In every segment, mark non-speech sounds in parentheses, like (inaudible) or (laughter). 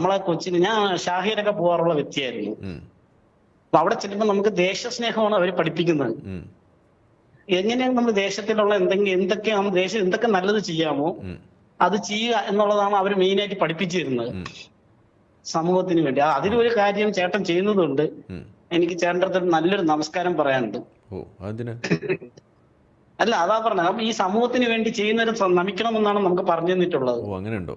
നമ്മളെ കൊച്ചിന് ഞാൻ ഷാഹിയിലൊക്കെ പോകാറുള്ള വ്യക്തിയായിരുന്നു. അപ്പൊ അവിടെ ചെല്ലുമ്പോൾ നമുക്ക് ദേശസ്നേഹമാണ് അവർ പഠിപ്പിക്കുന്നത്. എങ്ങനെയാണ് നമ്മൾ ദേശത്തിലുള്ള എന്തെങ്കിലും എന്തൊക്കെ നമ്മൾ ദേശം എന്തൊക്കെ നല്ലത് ചെയ്യാമോ അത് ചെയ്യുക എന്നുള്ളതാണ് അവർ മെയിനായിട്ട് പഠിപ്പിച്ചിരുന്നത്. സമൂഹത്തിന് വേണ്ടി. അതിലൊരു കാര്യം ചേട്ടൻ ചെയ്യുന്നതുണ്ട്. എനിക്ക് ചേട്ടന്റെ അടുത്ത് നല്ലൊരു നമസ്കാരം പറയാനുണ്ട്. (laughs) അല്ല അതാ പറഞ്ഞത്. അപ്പൊ ഈ സമൂഹത്തിന് വേണ്ടി ചെയ്യുന്നവരെ നമിക്കണം നമിക്കണമെന്നാണ് നമുക്ക് പറഞ്ഞു തന്നിട്ടുള്ളത്. ഓ അങ്ങനെ ഉണ്ടോ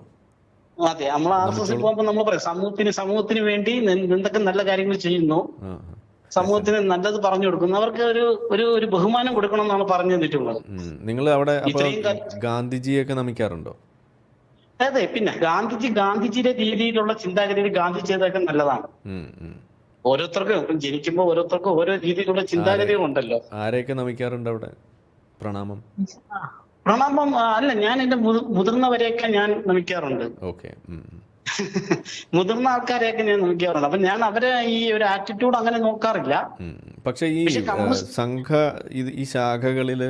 അതെ. നമ്മൾ ആർ എസ് എസിൽ പോകുമ്പോൾ നമ്മൾ പറയും സമൂഹത്തിന് സമൂഹത്തിന് വേണ്ടി എന്തൊക്കെ നല്ല കാര്യങ്ങൾ ചെയ്യുന്നു. സമൂഹത്തിന് നല്ലത് പറഞ്ഞു കൊടുക്കുന്നു. അവർക്ക് ഒരു ഒരു ഒരു ബഹുമാനം കൊടുക്കണം എന്നാണ് പറഞ്ഞു തന്നിട്ടുള്ളത്. നിങ്ങൾ അവിടെ ഗാന്ധിജിയൊക്കെ നമിക്കാറുണ്ടോ? അതെ പിന്നെ ഗാന്ധിജി ഗാന്ധിജിയുടെ രീതിയിലുള്ള ചിന്താഗതിയിൽ ഗാന്ധി ചെയ്തൊക്കെ നല്ലതാണ്. ഓരോരുത്തർക്കും ജനിക്കുമ്പോ ജനിക്കുമ്പോൾ ഓരോരുത്തർക്കും ഓരോ രീതിയിലുള്ള ചിന്താഗതികളുണ്ടല്ലോ. ആരെയൊക്കെ നമിക്കാറുണ്ട് അവിടെ? പ്രണാമം. പ്രണാമം അല്ല ഞാൻ എന്റെ മുതി- മുതിർന്നവരെയൊക്കെ ഞാൻ നമിക്കാറുണ്ട്. ഓക്കെ (laughs) മുതിർന്ന ആൾക്കാരെയൊക്കെ ഞാൻ നമിക്കാറുണ്ട്. അപ്പൊ ഞാൻ അവരെ ഈ ഒരു ആറ്റിറ്റ്യൂഡ് അങ്ങനെ നോക്കാറില്ല. പക്ഷെ ഈ സംഘ ഈ ശാഖകളിൽ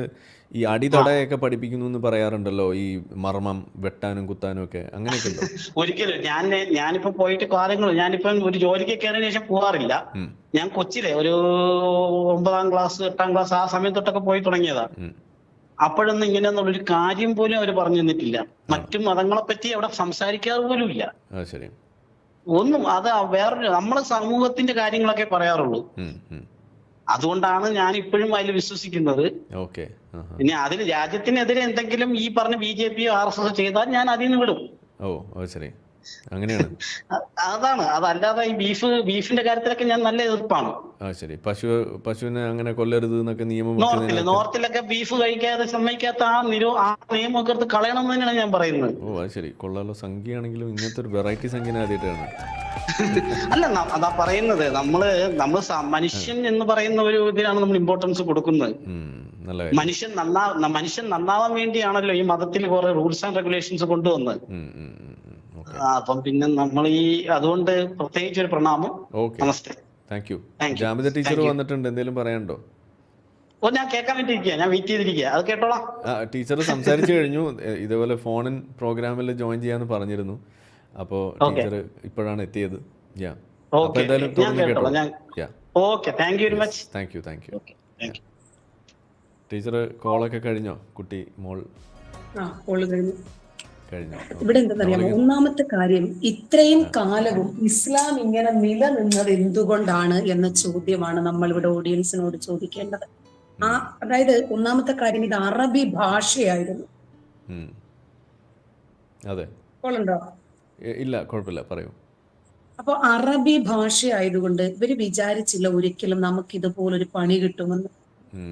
ഈ അടിതടയൊക്കെ പഠിപ്പിക്കുന്നു എന്ന് പറയാറുണ്ടല്ലോ ഈ മർമ്മം വെട്ടാനും കുത്താനും ഒക്കെ. അങ്ങനെയൊക്കെ (laughs) ഒരിക്കലും. ഞാൻ ഞാനിപ്പോ പോയിട്ട് കാര്യങ്ങൾ ഞാനിപ്പം ഒരു ജോലിക്ക് കയറിയതിനു ശേഷം പോവാറില്ല. ഞാൻ കൊച്ചിലെ ഒരു ഒമ്പതാം ക്ലാസ് എട്ടാം ക്ലാസ് ആ സമയത്തൊട്ടൊക്കെ പോയി തുടങ്ങിയതാ. അപ്പോഴൊന്നും ഇങ്ങനെയൊന്നുള്ളൊരു കാര്യം പോലും അവർ പറഞ്ഞു തന്നിട്ടില്ല. മറ്റു മതങ്ങളെ പറ്റി അവിടെ സംസാരിക്കാറ് പോലും ഇല്ല. ഒന്നും അത് വേറൊരു നമ്മളെ സമൂഹത്തിന്റെ കാര്യങ്ങളൊക്കെ പറയാറുള്ളൂ. അതുകൊണ്ടാണ് ഞാൻ ഇപ്പോഴും അതിൽ വിശ്വസിക്കുന്നത്. പിന്നെ അതിന് അതിൽ രാജ്യത്തിനെതിരെ എന്തെങ്കിലും ഈ പറഞ്ഞ ബി ജെ പിയോ ആർ എസ് എസ് ചെയ്താൽ ഞാൻ അതിൽ നിന്ന് വിടും. ഓ ശരി. അങ്ങനെയാണ്. അതാണ്. അതല്ലാതെ ഈ ബീഫ് ബീഫിന്റെ കാര്യത്തിലൊക്കെ ഞാൻ നല്ല എതിർപ്പാണ്. ശരി. പശു പശുവിനെ അങ്ങനെ കൊല്ലരുത് എന്നൊക്കെ നിയമം നോർത്തിൽ നോർത്തിലൊക്കെ ബീഫ് കഴിക്കാതെ സമ്മതിക്കാത്ത ആ നിരോ ആ നിയമമൊക്കെ എടുത്ത് കളയണം എന്ന് തന്നെയാണ് ഞാൻ പറയുന്നത്. ഓ അത് ശരി. കൊള്ളാലോ സംഖ്യയാണെങ്കിലും ഇങ്ങനത്തെ ഒരു വെറൈറ്റി സംഖ്യ ആദ്യമായിട്ടാണ്. അല്ല അതാ പറയുന്നത്. നമ്മൾ നമ്മൾ മനുഷ്യൻ എന്ന് പറയുന്ന ഒരു ഇതിനാണ് നമ്മൾ ഇമ്പോർട്ടൻസ് കൊടുക്കുന്നത്. മനുഷ്യൻ നന്നാ മനുഷ്യൻ നന്നാവാൻ വേണ്ടിയാണല്ലോ ഈ മതത്തിൽ കുറെ റൂൾസ് ആൻഡ് റെഗുലേഷൻസ് കൊണ്ടുവന്നത്. അപ്പം പിന്നെ നമ്മൾ ഈ അതുകൊണ്ട് പ്രത്യേകിച്ച് ഒരു പ്രണാമം. ഓക്കെ നമസ്തേ. താങ്ക് യു ജാമിത ടീച്ചർ വന്നിട്ടുണ്ട്. എന്തെങ്കിലും പറയാനുണ്ടോ? ഓ ഞാൻ കേൾക്കാൻ ഞാൻ വെയിറ്റ് ചെയ്തിരിക്കുക അത് കേട്ടോളാം. ടീച്ചർ സംസാരിച്ചു കഴിഞ്ഞു. ഇതേപോലെ ഫോണിൻ പ്രോഗ്രാമിൽ ജോയിൻ ചെയ്യാന്ന് പറഞ്ഞിരുന്നു. അപ്പോൾ ടീച്ചർ ഇപ്പോഴാണ് എത്തിയത്. യാ. എന്തായാലും. കേട്ടോ. ഞാൻ- yeah. Okay thank you very much thank you thank you okay thank teacher കോളൊക്കെ കഴിഞ്ഞോ? കുട്ടി മോൾ? ആ കോൾ കഴിഞ്ഞോ. ഇവിടെ എന്തെന്നറിയാമോ? ഒന്നാമത്തെ കാര്യം ഇത്രയും കാലവും ഇസ്ലാം ഇങ്ങനെ നിലനിന്നത് എന്തുകൊണ്ടാണ് എന്ന ചോദ്യമാണ് നമ്മൾ ഇവിടെ ഓഡിയൻസിനോട് ചോദിക്കേണ്ടത്. ആ അതായത് ഒന്നാമത്തെ കാര്യം ഇത് അറബി ഭാഷയായിരുന്നു. അതെ. ഇല്ല കുഴപ്പമില്ല പറയൂ. അപ്പൊ അറബി ഭാഷയായതുകൊണ്ട് ഇവർ വിചാരിച്ചില്ല ഒരിക്കലും നമുക്ക് ഇതുപോലൊരു പണി കിട്ടുമെന്ന്.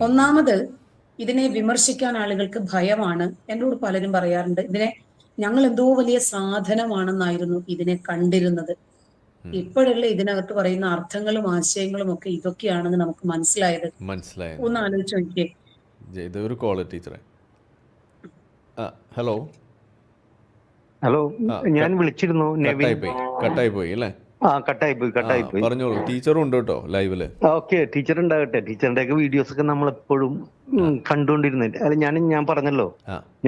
ഒന്നാമത് ഇതിനെ വിമർശിക്കാൻ ആളുകൾക്ക് ഭയമാണ്. എന്നോട് പലരും പറയാറുണ്ട് ഇതിനെ ഞങ്ങൾ എന്തോ വലിയ സാധനമാണെന്നായിരുന്നു ഇതിനെ കണ്ടിരുന്നത്. ഇപ്പോഴുള്ള ഇതിനകത്ത് പറയുന്ന അർത്ഥങ്ങളും ആശയങ്ങളും ഒക്കെ ഇതൊക്കെയാണെന്ന് നമുക്ക് മനസ്സിലായത്. മനസ്സിലായി ഒന്ന് ആലോചിച്ച് നോക്കിയേ. ജെ- ഇത് ഒരു കോൾ ടീച്ചറെ. ഹലോ. ഹലോ ഞാൻ വിളിച്ചിരുന്നു കട്ടായി പോയി കട്ടായി പോയി അല്ലേ? ആ കട്ടായി പോയി കട്ടായി പോയി. പറഞ്ഞോളൂ. ടീച്ചറും ഉണ്ട് കേട്ടോ ലൈവിൽ. ഓക്കെ ടീച്ചർ ഉണ്ടാകട്ടെ ടീച്ചറിന്റെ ഒക്കെ വീഡിയോസ് ഒക്കെ നമ്മൾ എപ്പോഴും കണ്ടുകൊണ്ടിരുന്നില്ല അല്ല ഞാൻ ഞാൻ പറഞ്ഞല്ലോ.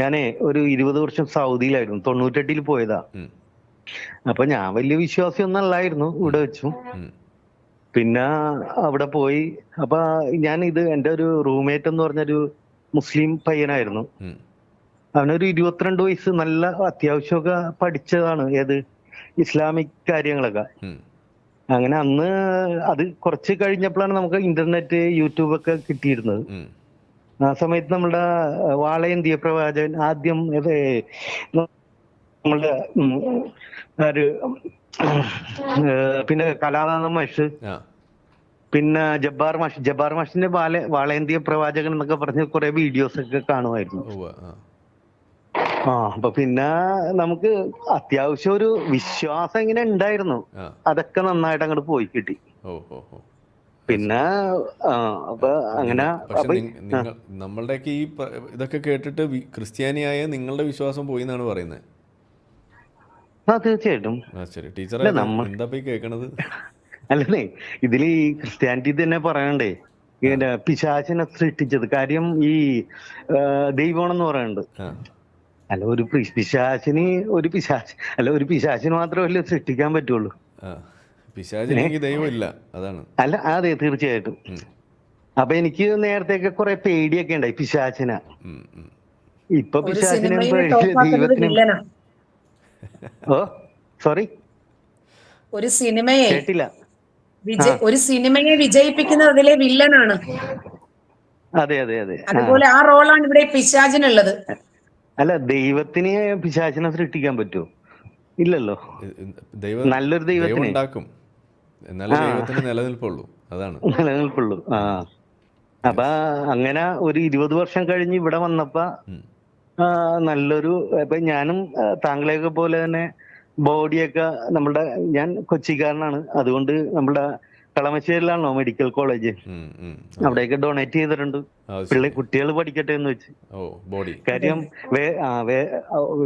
ഞാൻ ഒരു ഇരുപത് വർഷം സൗദിയിലായിരുന്നു. തൊണ്ണൂറ്റെട്ടിൽ പോയതാ. അപ്പൊ ഞാൻ വലിയ വിശ്വാസം ഒന്നും അല്ലായിരുന്നു ഇവിടെ വെച്ചു. പിന്നെ അവിടെ പോയി. അപ്പൊ ഞാൻ ഇത് എന്റെ ഒരു റൂംമേറ്റ് എന്ന് പറഞ്ഞൊരു മുസ്ലിം പയ്യനായിരുന്നു. അവനൊരു ഇരുപത്തിരണ്ട് വയസ്സ് നല്ല അത്യാവശ്യമൊക്കെ പഠിച്ചതാണ്. ഏത്? ഇസ്ലാമിക് കാര്യങ്ങളൊക്കെ. അങ്ങനെ അന്ന് അത് കുറച്ച് കഴിഞ്ഞപ്പോഴാണ് നമുക്ക് ഇന്റർനെറ്റ് യൂട്യൂബ് ഒക്കെ കിട്ടിയിരുന്നത്. ആ സമയത്ത് നമ്മുടെ വാളയന്തിയ പ്രവാചകൻ ആദ്യം നമ്മളുടെ ഒരു പിന്നെ കലാനന്ദ മഷ്. പിന്നെ ജബ്ബാർ മാഷ്. ജബ്ബാർ മാഷിന്റെ വാള വാളയന്തിയ പ്രവാചകൻ എന്നൊക്കെ പറഞ്ഞ് കുറെ വീഡിയോസ് ഒക്കെ കാണുമായിരുന്നു. ആ അപ്പൊ പിന്നെ നമുക്ക് അത്യാവശ്യം ഒരു വിശ്വാസം ഇങ്ങനെ ഉണ്ടായിരുന്നു. അതൊക്കെ നന്നായിട്ട് അങ്ങോട്ട് പോയി കിട്ടി. പിന്നെ അപ്പൊ അങ്ങനെ നമ്മളുടെയൊക്കെ ഈ ഇതൊക്കെ കേട്ടിട്ട് ക്രിസ്ത്യാനിയായ നിങ്ങളുടെ വിശ്വാസം പോയി എന്നാണ് പറയുന്നത് ആ തീർച്ചയായിട്ടും. ടീച്ചറെ നമ്മൾ നമ്മ- എന്താ പോയി കേൾക്കണത് അല്ലേ ഇതിൽ ഈ ക്രിസ്ത്യാനിറ്റി തന്നെ പറയണ്ടേ പിശാചിനെ സൃഷ്ടിച്ചത്. കാര്യം ഈ ദൈവമാണെന്ന് പറയുന്നുണ്ട് അല്ല ഒരു പിശാചിന് ഒരു പിശാച് അല്ല ഒരു പിശാചിന് മാത്രമല്ലേ സൃഷ്ടിക്കാൻ പറ്റുള്ളൂ. ദൈവമില്ല അതാണ്. അല്ല അതെ തീർച്ചയായിട്ടും. അപ്പൊ എനിക്ക് നേരത്തെയൊക്കെ കുറെ പേടിയൊക്കെ ഉണ്ടായി പിശാചിന. ഇപ്പൊ പിശാചിനെ ദൈവത്തിനും ഓ സോറി. ഒരു സിനിമയെ കേട്ടില്ല. വിജയ ഒരു സിനിമയെ വിജയിപ്പിക്കുന്നത് അതിലെ വില്ലനാണ്. അതെ അതെ അതെ. അതുപോലെ ആ റോളാണ് ഇവിടെ പിശാചിനുള്ളത്. അല്ല ദൈവത്തിന് പിശാചിനെ സൃഷ്ടിക്കാൻ പറ്റുമോ ഇല്ലല്ലോ. ദൈവം നല്ലൊരു ദൈവം ദൈവത്തിന് ഉണ്ടാക്കും. എന്നാലേ ദൈവത്തിന് നിലനിൽപ്പുള്ളൂ. അതാണ്. (laughs) നിലനിൽപ്പുള്ളൂ. ആ. അപ്പൊ അങ്ങനെ ഒരു ഇരുപത് വർഷം കഴിഞ്ഞ് ഇവിടെ വന്നപ്പോ നല്ലൊരു ഇപ്പൊ ഞാനും താങ്കളെയൊക്കെ പോലെ തന്നെ ബോഡിയൊക്കെ നമ്മുടെ ഞാൻ കൊച്ചിക്കാരനാണ്. അതുകൊണ്ട് നമ്മുടെ കളമശ്ശേരിലാണല്ലോ മെഡിക്കൽ കോളേജ് അവിടേക്ക്. ഡൊണേറ്റ് ചെയ്തിട്ടുണ്ട്. പിള്ളേ കുട്ടികൾ പഠിക്കട്ടെ എന്ന് വെച്ച്. കാര്യം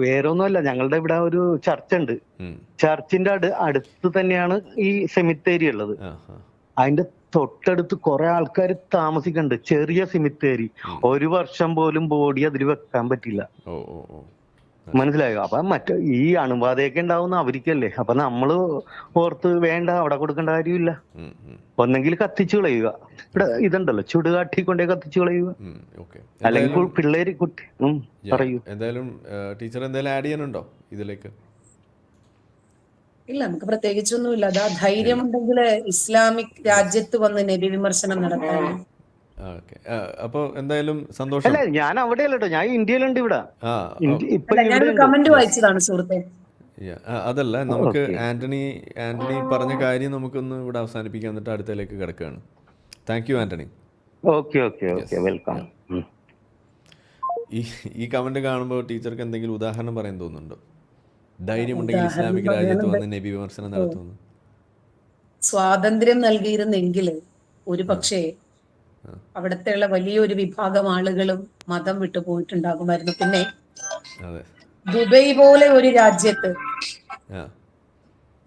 വേറൊന്നുമല്ല ഞങ്ങളുടെ ഇവിടെ ഒരു ചർച്ച് ഉണ്ട് ചർച്ചിന്റെ അടു അടുത്ത് തന്നെയാണ് ഈ സെമിത്തേരി ഉള്ളത്. അതിന്റെ തൊട്ടടുത്ത് കുറെ ആൾക്കാർ താമസിക്കുന്നുണ്ട്. ചെറിയ സെമിത്തേരി ഒരു വർഷം പോലും ബോഡി അതിൽ വെക്കാൻ പറ്റില്ല മനസ്സിലായോ. അപ്പൊ മറ്റേ ഈ അണുബാധയൊക്കെ ഉണ്ടാവുന്ന അവർക്കല്ലേ അപ്പൊ നമ്മൾ ഓർത്ത് വേണ്ട അവിടെ കൊടുക്കേണ്ട കാര്യമില്ല. ഒന്നെങ്കിൽ കത്തിച്ചു കളയുക. ഇവിടെ ഇതുണ്ടല്ലോ ചുടുകാട്ടി കൊണ്ടേ കത്തിച്ചു കളയുക. അല്ലെങ്കിൽ പിള്ളേര് കുട്ടി പറയൂ. എന്തായാലും ടീച്ചർ എന്തായാലും ആഡ് ചെയ്യാനുണ്ടോ ഇതിലേക്ക്? ഇല്ല നമുക്ക് പ്രത്യേകിച്ചൊന്നുമില്ല. അതാ ധൈര്യം ഉണ്ടെങ്കിൽ ഇസ്ലാമിക് രാജ്യത്ത് വന്ന് നബി വിമർശനം നടത്താൻ. ഓക്കെ. അപ്പോൾ എന്തായാലും സന്തോഷം. അല്ല ഞാൻ അവിടെയല്ല കേട്ടോ. ഞാൻ ഇന്ത്യയിലുണ്ട് ഇവിടെ. കമന്റ് വായിച്ചതാണ് സുഹൃത്തെ. അതല്ല നമുക്ക് ആന്റണി ആന്റണി പറഞ്ഞ കാര്യം നമുക്കൊന്ന് ഇവിടെ അവസാനിപ്പിക്കാൻ എന്നിട്ട് അടുത്തതിലേക്ക് കിടക്കുകയാണ്. Thank you Antony. Okay okay okay welcome. ഈ ഈ കമന്റ് കാണുമ്പോൾ ടീച്ചർക്ക് എന്തെങ്കിലും ഉദാഹരണം പറയാൻ തോന്നുന്നുണ്ടോ? ധൈര്യമുണ്ടെങ്കിൽ ഇസ്ലാമിക ഇസ്ലാമിക് രാജ്യത്ത്. വന്ന് നബി വിമർശനം നടത്തുന്നു. സ്വാതന്ത്ര്യം നൽകിയിരുന്നെങ്കിൽ ഒരു പക്ഷേ അവിടത്തെയുള്ള വലിയൊരു വിഭാഗം ആളുകളും മതം വിട്ടു പോയിട്ടുണ്ടാകുമായിരുന്നു. പിന്നെ ദുബൈ പോലെ ഒരു രാജ്യത്ത്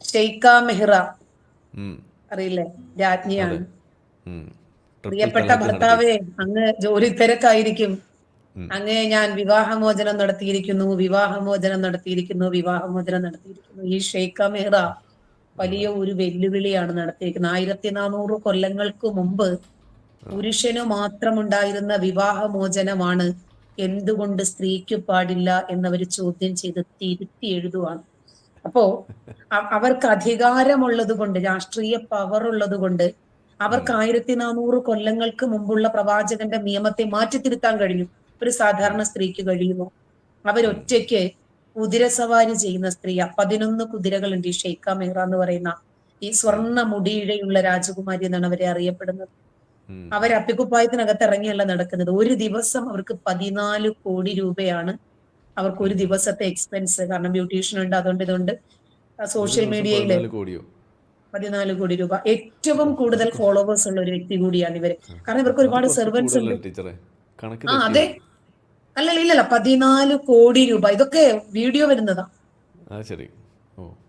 ഷെയ്ഖ മെഹ്റ അറിയില്ലേ? രാജ്ഞിയാണ്. പ്രിയപ്പെട്ട ഭർത്താവേ അങ്ങ് ജോലി തിരക്കായിരിക്കും. അങ്ങേ ഞാൻ വിവാഹമോചനം നടത്തിയിരിക്കുന്നു വിവാഹമോചനം നടത്തിയിരിക്കുന്നു വിവാഹമോചനം നടത്തിയിരിക്കുന്നു. ഈ ഷെയ്ഖ മെഹ്റ വലിയ ഒരു വെല്ലുവിളിയാണ് നടത്തിയിരിക്കുന്നത്. ആയിരത്തി നാനൂറ് കൊല്ലങ്ങൾക്ക് മുമ്പ് പുരുഷന് മാത്രമുണ്ടായിരുന്ന വിവാഹമോചനമാണ് എന്തുകൊണ്ട് സ്ത്രീക്ക് പാടില്ല എന്നവർ ചോദ്യം ചെയ്ത് തിരുത്തി എഴുതുവാണ്. അപ്പോ അവർക്ക് അധികാരമുള്ളത് കൊണ്ട് രാഷ്ട്രീയ പവർ ഉള്ളത് കൊണ്ട് അവർക്ക് ആയിരത്തി നാനൂറ് കൊല്ലങ്ങൾക്ക് മുമ്പുള്ള പ്രവാചകന്റെ നിയമത്തെ മാറ്റി തിരുത്താൻ കഴിഞ്ഞു. ഒരു സാധാരണ സ്ത്രീക്ക് കഴിയുമോ? അവരൊറ്റയ്ക്ക് കുതിരസവാരി ചെയ്യുന്ന സ്ത്രീ പതിനൊന്ന് കുതിരകളുണ്ട് ഈ ഷെയ്ഖ മെഹ്റ എന്ന് പറയുന്ന ഈ സ്വർണ മുടിയിഴയുള്ള രാജകുമാരി എന്നാണ് അവരെ അറിയപ്പെടുന്നത്. അവർ അപ്പിക്കുപ്പായത്തിനകത്ത് ഇറങ്ങിയല്ല നടക്കുന്നത്. ഒരു ദിവസം അവർക്ക് പതിനാല് കോടി രൂപയാണ് അവർക്ക് ഒരു ദിവസത്തെ എക്സ്പെൻസ് കാരണം ബ്യൂട്ടീഷ്യൻ ഉണ്ട് അതുകൊണ്ട് ഇതുണ്ട്. സോഷ്യൽ മീഡിയയിൽ പതിനാല് കോടി രൂപ. ഏറ്റവും കൂടുതൽ ഫോളോവേഴ്സ് ഉള്ള ഒരു വ്യക്തി കൂടിയാണ് ഇവർ. കാരണം ഇവർക്ക് ഒരുപാട് സെർവൻസ് ഉണ്ട്. ആ അതെ. അല്ലല്ല ഇല്ലല്ല. പതിനാല് കോടി രൂപ. ഇതൊക്കെ വീഡിയോ വരുന്നതാ. ശരി.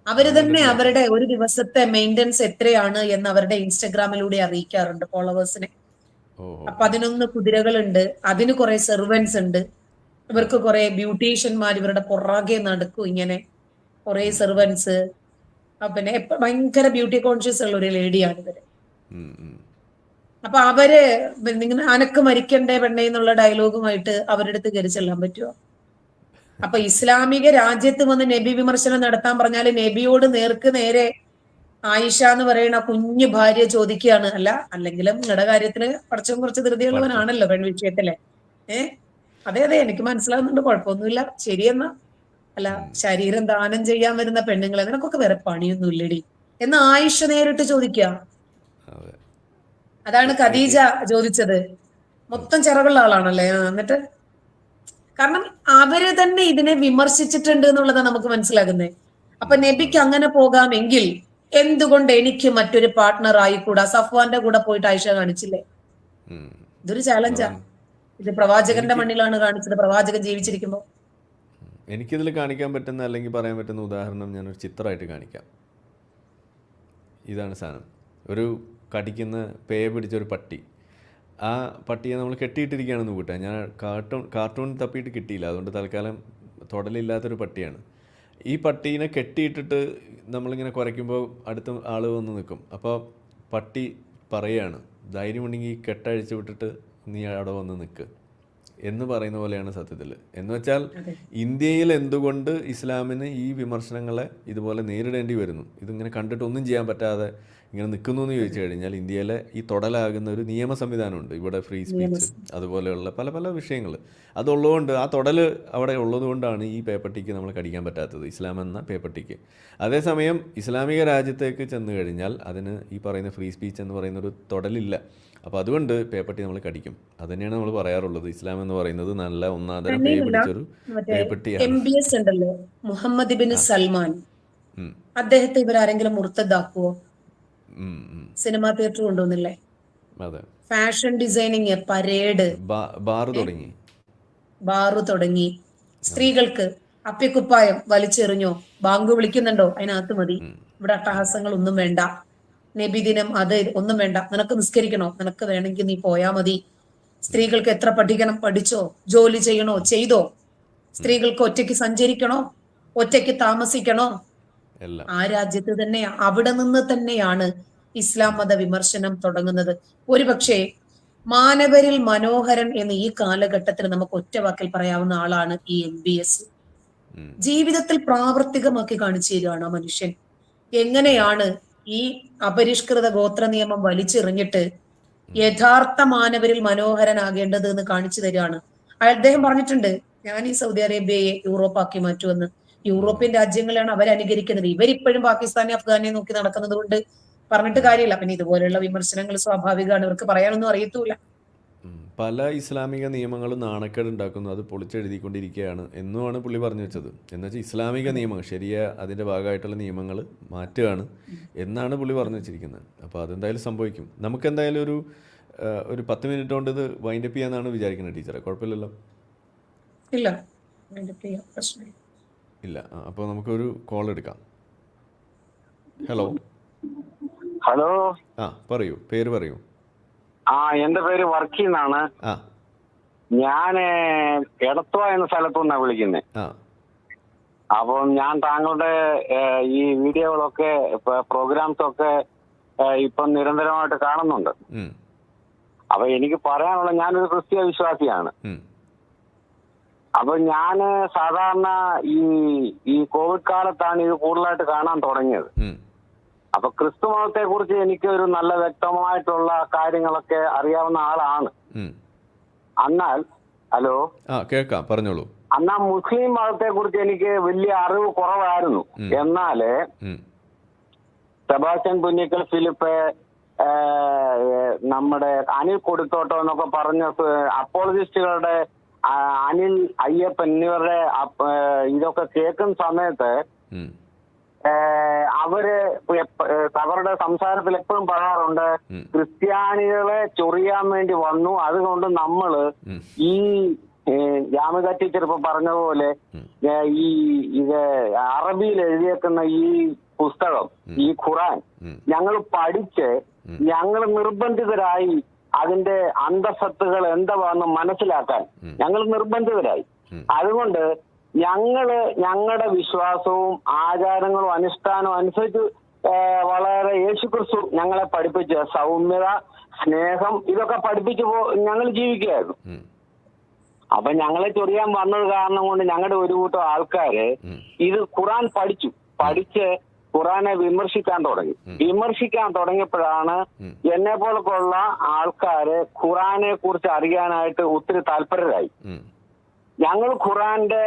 അവർ തന്നെ അവരുടെ ഒരു ദിവസത്തെ മെയിന്റനൻസ് എത്രയാണ് എന്ന് അവരുടെ ഇൻസ്റ്റഗ്രാമിലൂടെ അറിയിക്കാറുണ്ട് ഫോളോവേഴ്സിനെ. പതിനൊന്ന് കുതിരകളുണ്ട് അതിന് കുറെ സെർവൻസ് ഉണ്ട്. ഇവർക്ക് കുറെ ബ്യൂട്ടീഷ്യന്മാർ ഇവരുടെ പുറകെ നടക്കും ഇങ്ങനെ. കുറെ സെർവൻസ് പിന്നെ എപ്പോ ഭയങ്കര ബ്യൂട്ടി കോൺഷ്യസ് ഉള്ള ഒരു ലേഡിയാണ് ഇവർ. അപ്പൊ അവർ ഇങ്ങനെ അനക്ക് മരിക്കണ്ടേ പെണ്ണേ എന്നുള്ള ഡയലോഗുമായിട്ട് അവരുടെ അടുത്ത് കയറി ചെല്ലാൻ പറ്റുമോ അപ്പൊ ഇസ്ലാമിക രാജ്യത്ത് വന്ന് നബി വിമർശനം നടത്താൻ പറഞ്ഞാൽ നബിയോട് നേർക്ക് നേരെ ആയിഷ എന്ന് പറയുന്ന കുഞ്ഞു ഭാര്യ ചോദിക്കുകയാണ്. അല്ല അല്ലെങ്കിലും നിങ്ങളുടെ കാര്യത്തിൽ കുറച്ചും കുറച്ച് ധൃതിയുള്ളവനാണല്ലോ പെൺ വിഷയത്തിലെ. ഏ? അതെ അതെ എനിക്ക് മനസ്സിലാവുന്നുണ്ട് കുഴപ്പമൊന്നുമില്ല. ശരിയെന്നാ അല്ല ശരീരം ദാനം ചെയ്യാൻ വരുന്ന പെണ്ണുങ്ങളെ നിനക്കൊക്കെ വേറെ പണിയൊന്നും ഇല്ലടി എന്ന് ആയിഷ നേരിട്ട് ചോദിക്കുക. അതെ. അതാണ് ഖദീജ ചോദിച്ചത്. മൊത്തം ചിറകുള്ള ആളാണല്ലേ? എന്നിട്ട്? കാരണം അവർ തന്നെ ഇതിനെ വിമർശിച്ചിട്ടുണ്ട് എന്നുള്ളതാണ് നമുക്ക് മനസ്സിലാകുന്നത് അപ്പൊ നബിക്ക് അങ്ങനെ പോകാമെങ്കിൽ എന്തുകൊണ്ട് എനിക്ക് മറ്റൊരു പാർട്ട്ണർ ആയിക്കൂടാ? സഫ്വാന്റെ കൂടെ പോയിട്ട് ആയിഷ കാണിച്ചില്ലേ? ഇതൊരു ചാലഞ്ചാ ഇത് പ്രവാചകന്റെ മണ്ണിലാണ് കാണിച്ചത്. പ്രവാചകൻ ജീവിച്ചിരിക്കുമ്പോ. എനിക്കിതിൽ കാണിക്കാൻ പറ്റുന്ന അല്ലെങ്കിൽ പറയാൻ പറ്റുന്ന ഉദാഹരണം ഞാൻ ഒരു ചിത്രമായിട്ട് കാണിക്കാം. ഇതാണ് സാധനം. ഒരു കടിക്കുന്ന പേ പിടിച്ച ഒരു പട്ടി. ആ പട്ടിയെ നമ്മൾ കെട്ടിയിട്ടിരിക്കുകയാണെന്ന് കൂട്ടുക. ഞാൻ കാർട്ടൂൺ കാർട്ടൂൺ തപ്പിയിട്ട് കിട്ടിയില്ല. അതുകൊണ്ട് തൽക്കാലം തൊടലില്ലാത്തൊരു പട്ടിയാണ്. ഈ പട്ടീനെ കെട്ടിയിട്ടിട്ട് നമ്മളിങ്ങനെ കുറയ്ക്കുമ്പോൾ അടുത്ത ആൾ വന്ന് നിൽക്കും. അപ്പോൾ പട്ടി പറയാണ് ധൈര്യമുണ്ടെങ്കിൽ ഈ കെട്ടഴിച്ച് വിട്ടിട്ട് നീ അവിടെ വന്ന് നിൽക്ക്. എന്ന് പറയുന്ന പോലെയാണ് സത്യത്തിൽ. എന്ന് വെച്ചാൽ ഇന്ത്യയിൽ എന്തുകൊണ്ട് ഇസ്ലാമിന് ഈ വിമർശനങ്ങളെ ഇതുപോലെ നേരിടേണ്ടി വരുന്നു? ഇതിങ്ങനെ കണ്ടിട്ട് ഒന്നും ചെയ്യാൻ പറ്റാതെ ഇങ്ങനെ നിൽക്കുന്നു എന്ന് ചോദിച്ചു കഴിഞ്ഞാൽ ഇന്ത്യയിലെ ഈ തൊടലാകുന്ന ഒരു നിയമ സംവിധാനമുണ്ട്. ഇവിടെ ഫ്രീ സ്പീച്ച് അതുപോലെയുള്ള പല പല വിഷയങ്ങൾ. അതുള്ളതുകൊണ്ട് ആ തൊടൽ അവിടെ ഉള്ളതുകൊണ്ടാണ് ഈ പേപ്പർട്ടിക്ക് നമ്മൾ കടിക്കാൻ പറ്റാത്തത്. ഇസ്ലാം എന്ന പേപ്പർട്ടിക്ക് അതേസമയം ഇസ്ലാമിക രാജ്യത്തേക്ക് ചെന്ന് കഴിഞ്ഞാൽ അതിന് ഈ പറയുന്ന ഫ്രീ സ്പീച്ച് എന്ന് പറയുന്ന ഒരു തൊടലില്ല. അപ്പോൾ അതുകൊണ്ട് പേപ്പർട്ടി നമ്മൾ കടിക്കും. അത് തന്നെയാണ് നമ്മൾ പറയാറുള്ളത്. ഇസ്ലാം എന്ന് പറയുന്നത് നല്ല ഒന്നാന്തരം പേ തന്നെയുമല്ല, പിടിച്ചൊരു പേപ്പട്ടിയാണ്. Muhammad bin Salman. അദ്ദേഹത്തെ ഇവരാരെങ്കിലും ഉം. സിനിമാ തിയേറ്റർ കൊണ്ടുവന്നില്ലേ? ഫാഷൻ ഡിസൈനിങ് പരേഡ് ബാ- ബാറ് തുടങ്ങി. ബാറു തുടങ്ങി. സ്ത്രീകൾക്ക് അപ്പിക്കുപ്പായം വലിച്ചെറിഞ്ഞോ? ബാങ്ക് വിളിക്കുന്നുണ്ടോ? അതിനകത്ത് മതി. ഇവിടെ അട്ടഹാസങ്ങൾ ഒന്നും വേണ്ട. നബിദിനം അത് ഒന്നും വേണ്ട. നിനക്ക് നിസ്കരിക്കണോ? നിനക്ക് വേണമെങ്കിൽ നീ പോയാ മതി. സ്ത്രീകൾക്ക് എത്ര പഠിക്കണം? പഠിച്ചോ? ജോലി ചെയ്യണോ? ചെയ്തോ? സ്ത്രീകൾക്ക് ഒറ്റയ്ക്ക് സഞ്ചരിക്കണോ? ഒറ്റയ്ക്ക് താമസിക്കണോ? ആ രാജ്യത്ത് തന്നെ അവിടെ നിന്ന് തന്നെയാണ് ഇസ്ലാം മത വിമർശനം തുടങ്ങുന്നത്. ഒരുപക്ഷെ മാനവരിൽ മനോഹരൻ എന്ന് ഈ കാലഘട്ടത്തിൽ നമുക്ക് ഒറ്റ വാക്കിൽ പറയാവുന്ന ആളാണ് ഈ എം ബി എസ് ജീവിതത്തിൽ പ്രാവർത്തികമാക്കി കാണിച്ചു തരികയാണ് ആ മനുഷ്യൻ. എങ്ങനെയാണ് ഈ അപരിഷ്കൃത ഗോത്ര നിയമം വലിച്ചെറിഞ്ഞിട്ട് യഥാർത്ഥ മാനവരിൽ മനോഹരനാകേണ്ടത് എന്ന് കാണിച്ചു തരികയാണ്. അദ്ദേഹം പറഞ്ഞിട്ടുണ്ട് ഞാൻ ഈ സൗദി അറേബ്യയെ യൂറോപ്പാക്കി മാറ്റുമെന്ന്. യൂറോപ്യൻ രാജ്യങ്ങളാണ് അവർ അനുകരിക്കുന്നത് ഇവരിപ്പോഴും പാകിസ്ഥാനെ അഫ്ഗാനെ നോക്കി നടക്കുന്നത് കൊണ്ട് പറഞ്ഞിട്ട് കാര്യമില്ല. പിന്നെ ഇതുപോലെയുള്ള വിമർശനങ്ങൾ സ്വാഭാവികമാണ്. ഇവർക്ക് പറയാനൊന്നും അറിയത്തൂല പല ഇസ്ലാമിക നിയമങ്ങളും നാണക്കേട് ഉണ്ടാക്കുന്നു. അത് പൊളിച്ചെഴുതിക്കൊണ്ടിരിക്കുകയാണ്. എന്നുമാണ് പുള്ളി പറഞ്ഞു വെച്ചത്. എന്ന് വെച്ചാൽ ഇസ്ലാമിക നിയമങ്ങൾ ശരിയ അതിന്റെ ഭാഗമായിട്ടുള്ള നിയമങ്ങൾ മാറ്റുകയാണ് എന്നാണ് പുള്ളി പറഞ്ഞു വെച്ചിരിക്കുന്നത്. അപ്പോൾ അതെന്തായാലും സംഭവിക്കും. നമുക്ക് എന്തായാലും ഒരു ഒരു പത്ത് മിനിറ്റ് കൊണ്ട് ഇത് വൈൻഡപ്പ് ചെയ്യാന്നാണ് വിചാരിക്കുന്നത് ടീച്ചറെ. കുഴപ്പമില്ലല്ലോ. ഇല്ല. വൈൻഡപ്പ് ചെയ്യാം. പ്രശ്നമില്ല. ഇല്ല. അപ്പോൾ നമുക്കൊരു കോൾ എടുക്കാം. ഹലോ ഹലോ ആ പറയൂ. പേര് പറയൂ. ആ എന്റെ പേര് വർക്കി എന്നാണ്. ആ. ഞാൻ എടത്വ എന്ന സ്ഥലത്തു നിന്നാണ് വിളിക്കുന്നത് ആ. അപ്പം ഞാൻ താങ്കളുടെ ഈ വീഡിയോകളൊക്കെ പ്രോഗ്രാംസ് ഒക്കെ ഏഹ്, ഇപ്പം നിരന്തരമായിട്ട് കാണുന്നുണ്ട്. അപ്പൊ എനിക്ക് പറയാനുള്ള ഞാനൊരു ക്രിസ്ത്യ വിശ്വാസിയാണ്. അപ്പൊ ഞാൻ സാധാരണ ഈ ഈ കോവിഡ് കാലത്താണ് ഇത് കൂടുതലായിട്ട് കാണാൻ തുടങ്ങിയത്. അപ്പൊ ക്രിസ്തു മതത്തെ കുറിച്ച് എനിക്ക് ഒരു നല്ല വ്യക്തമായിട്ടുള്ള കാര്യങ്ങളൊക്കെ അറിയാവുന്ന ആളാണ്. എന്നാൽ ഹലോ? ആ കേൾക്കാം പറഞ്ഞോളൂ. എന്നാ മുസ്ലിം മതത്തെ കുറിച്ച് എനിക്ക് വലിയ അറിവ് കുറവായിരുന്നു. എന്നാൽ സെബാസ്റ്റ്യൻ പുന്നിക്കൽ ഫിലിപ്പ് നമ്മുടെ അനിൽ കൊടുത്തോട്ടോ എന്നൊക്കെ പറഞ്ഞ അപ്പോളജിസ്റ്റുകളുടെ അനിൽ അയ്യപ്പൻ എന്നിവരുടെ ഇതൊക്കെ കേൾക്കുന്ന സമയത്ത് അവർ അവരുടെ സംസാരത്തിൽ എപ്പോഴും പറയാറുണ്ട് ക്രിസ്ത്യാനികളെ ചൊറിയാൻ വേണ്ടി വന്നു. അതുകൊണ്ട് നമ്മൾ ഈ ജാമിക ടീച്ചർ ഇപ്പൊ പറഞ്ഞ പോലെ ഈ ഇത് അറബിയിൽ എഴുതിയേക്കുന്ന ഈ പുസ്തകം ഈ ഖുറാൻ ഞങ്ങൾ പഠിച്ച് ഞങ്ങൾ നിർബന്ധിതരായി അതിന്റെ അന്തസത്തുകൾ എന്താണെന്ന് മനസ്സിലാക്കാൻ ഞങ്ങൾ നിർബന്ധിതരായി. അതുകൊണ്ട് ഞങ്ങൾ ഞങ്ങളുടെ വിശ്വാസവും ആചാരങ്ങളും അനുഷ്ഠാനവും അനുസരിച്ച് വളരെ യേശുക്രിസ്തു ഞങ്ങളെ പഠിപ്പിച്ച സൗമ്യത സ്നേഹം ഇതൊക്കെ പഠിപ്പിച്ചു പോ ഞങ്ങൾ ജീവിക്കുകയായിരുന്നു. അപ്പൊ ഞങ്ങളെ ചൊറിയാൻ വന്നത് കാരണം കൊണ്ട് ഞങ്ങളുടെ ഒരു കൂട്ടം ആൾക്കാര് ഇത് ഖുറാൻ പഠിച്ചു. പഠിച്ച് ഖുറാനെ വിമർശിക്കാൻ തുടങ്ങി. വിമർശിക്കാൻ തുടങ്ങിയപ്പോഴാണ്. എന്നെ പോലൊക്കെയുള്ള ആൾക്കാര് ഖുറാനെ കുറിച്ച് അറിയാനായിട്ട് ഒത്തിരി താല്പര്യരായി. ഞങ്ങൾ ഖുറാന്റെ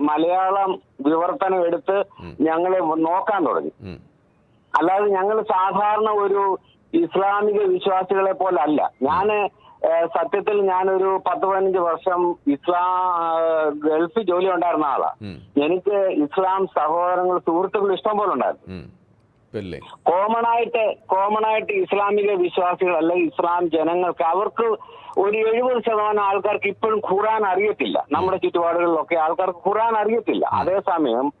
മലയാളം വിവർത്തനം എടുത്ത് ഞങ്ങൾ നോക്കാൻ തുടങ്ങി. അല്ലാതെ ഞങ്ങൾ സാധാരണ ഒരു ഇസ്ലാമിക വിശ്വാസികളെ പോലെ അല്ല. ഞാൻ ഏഹ്, സത്യത്തിൽ ഞാനൊരു പത്ത് പതിനഞ്ച് വർഷം ഇസ്ലാം ഗൾഫ് ജോലി ഉണ്ടായിരുന്ന ആളാ എനിക്ക് ഇസ്ലാം സഹോദരങ്ങൾ സുഹൃത്തുക്കൾ ഇഷ്ടം പോലെ ഉണ്ടായിരുന്നു. കോമൺ ആയിട്ട് കോമൺ ആയിട്ട് ഇസ്ലാമിക വിശ്വാസികൾ അല്ലെങ്കിൽ ഇസ്ലാം ജനങ്ങൾക്ക് അവർക്ക് ഒരു എഴുപത് ശതമാനം ആൾക്കാർക്ക് ഇപ്പോഴും ഖുറാൻ അറിയത്തില്ല. നമ്മുടെ ചുറ്റുപാടുകളിലൊക്കെ ആൾക്കാർക്ക് ഖുറാൻ അറിയത്തില്ല. അതേസമയം.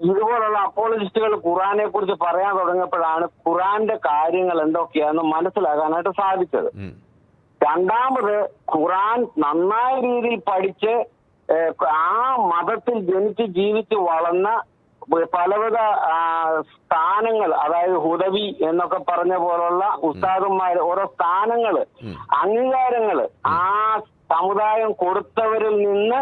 ഇതുപോലുള്ള അപ്പോളജിസ്റ്റുകൾ ഖുറാനെ കുറിച്ച് പറയാൻ തുടങ്ങിയപ്പോഴാണ് ഖുറാന്റെ കാര്യങ്ങൾ എന്തൊക്കെയാണെന്ന് മനസ്സിലാക്കാനായിട്ട് സാധിച്ചത്. രണ്ടാമത് ഖുറാൻ നന്നായ രീതിയിൽ പഠിച്ച് ആ മതത്തിൽ ജനിച്ച് ജീവിച്ച് വളർന്ന പലവിധ സ്ഥാനങ്ങൾ അതായത് ഹുദവി എന്നൊക്കെ പറഞ്ഞ പോലുള്ള ഉസ്താദന്മാർ ഓരോ സ്ഥാനങ്ങൾ അംഗീകാരങ്ങൾ ആ സമുദായം കൊടുത്തവരിൽ നിന്ന്